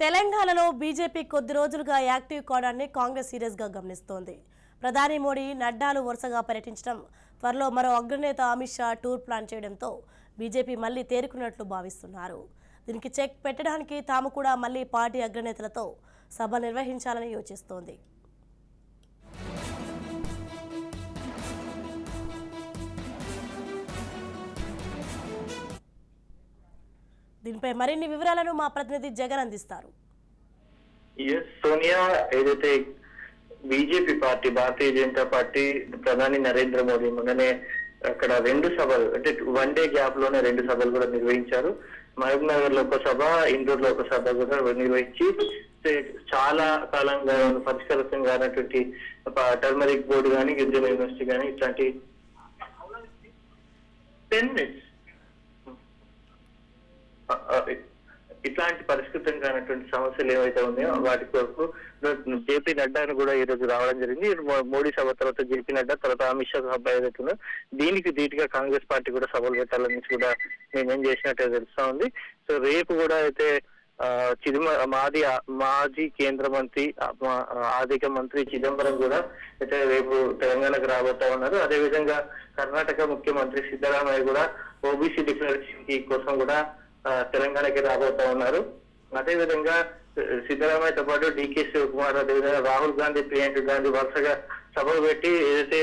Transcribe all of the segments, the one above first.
తెలంగాణలో బీజేపీ కొద్ది రోజులుగా యాక్టివ్ కావడాన్ని కాంగ్రెస్ సీరియస్గా గమనిస్తోంది. ప్రధాని మోడీ నడ్డాలు వరుసగా పర్యటించడం త్వరలో మరో అగ్రనేత అమిత్ షా టూర్ ప్లాన్ చేయడంతో బీజేపీ మళ్ళీ తేరుకున్నట్లు భావిస్తున్నారు. దీనికి చెక్ పెట్టడానికి తాము కూడా మళ్ళీ పార్టీ అగ్రనేతలతో సభ నిర్వహించాలని యోచిస్తోంది. దీనిపై మరిన్ని వివరాలను మా ప్రతినిధి జగన్ అందిస్తారు. సోనియా ఏదైతే BJP party Bharatiya Janata party ప్రధాని నరేంద్ర మోడీ మొన్ననే అక్కడ రెండు సభలు అంటే వన్ డే గ్యాప్లోనే రెండు సభలు కూడా నిర్వహించారు. మహబూబ్ నగర్ లోకసభ ఇండోర్ లోకసభ కూడా నిర్వహించి చాలా కాలంగా పరిష్కృతం కానటువంటి టర్మరిక్ బోర్డు కానీ గిరిజన యూనివర్సిటీ కానీ ఇట్లాంటి టెన్ మినిట్స్ ఇట్లాంటి పరిష్కృతం కానటువంటి సమస్యలు ఏవైతే ఉన్నాయో వాటి కొరకు జేపీ నడ్డాను కూడా ఈ రోజు రావడం జరిగింది. మోడీ సభ తర్వాత జేపీ నడ్డా తర్వాత అమిత్ షా సభ ఏదైతే దీనికి ధీటుగా కాంగ్రెస్ పార్టీ కూడా సభలు పెట్టాలని కూడా మేమేం చేసినట్టు తెలుస్తా ఉంది. సో రేపు కూడా అయితే చిదంబ మాది మాజీ కేంద్ర మంత్రి మా- ఆర్థిక మంత్రి చిదంబరం కూడా అయితే రేపు తెలంగాణకు రాబోతా ఉన్నారు. అదే విధంగా కర్ణాటక ముఖ్యమంత్రి సిద్ధరామయ్య కూడా ఓబీసీ డిక్లరేషన్ కోసం కూడా తెలంగాణకి రాబోతా ఉన్నారు. అదే విధంగా సిద్ధరామయ్యతో పాటు డికే శివకుమార్ అదేవిధంగా రాహుల్ గాంధీ ప్రియాంక గాంధీ వరుసగా సభలు పెట్టి ఏదైతే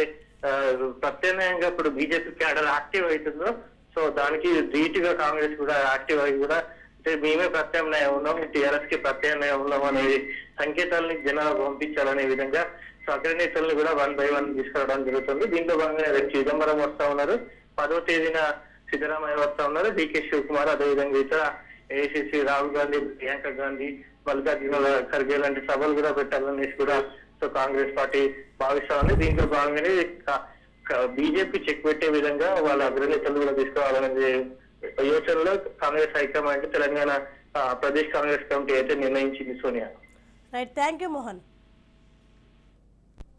ప్రత్యామ్నాయంగా ఇప్పుడు బీజేపీ క్యాడర్ యాక్టివ్ అవుతుందో సో దానికి ధీటుగా కాంగ్రెస్ కూడా యాక్టివ్ అయి కూడా అంటే మేమే ప్రత్యామ్నాయం ఉన్నాం టీఆర్ఎస్కి ప్రత్యామ్నాయం ఉన్నాం అనేది సంకేతాలని జనాలకు పంపించాలనే విధంగా సో అగ్రనేతలను కూడా వన్ బై వన్ తీసుకురావడం జరుగుతుంది. దీంట్లో భాగంగా రేపు చిదంబరం వస్తా ఉన్నారు. పదో తేదీన సిద్ధరామయ్య వస్తా ఉన్నారు. డికే శివకుమార్ అదేవిధంగా ఇతర ఏసీసీ రాహుల్ గాంధీ ప్రియాంక గాంధీ మల్లికార్జున ఖర్గే లాంటి సభలు కూడా పెట్టాలనేసి కూడా సో కాంగ్రెస్ పార్టీ భావిస్తా ఉంది దీంట్లో భాగంగానే బీజేపీ చెక్ పెట్టే విధంగా వాళ్ళ అగ్రనేతలు కూడా తీసుకురావాలనే యోచనలో Congress high command Telangana Pradesh Congress committee అయితే నిర్ణయించింది Sonia. Right thank you Mohan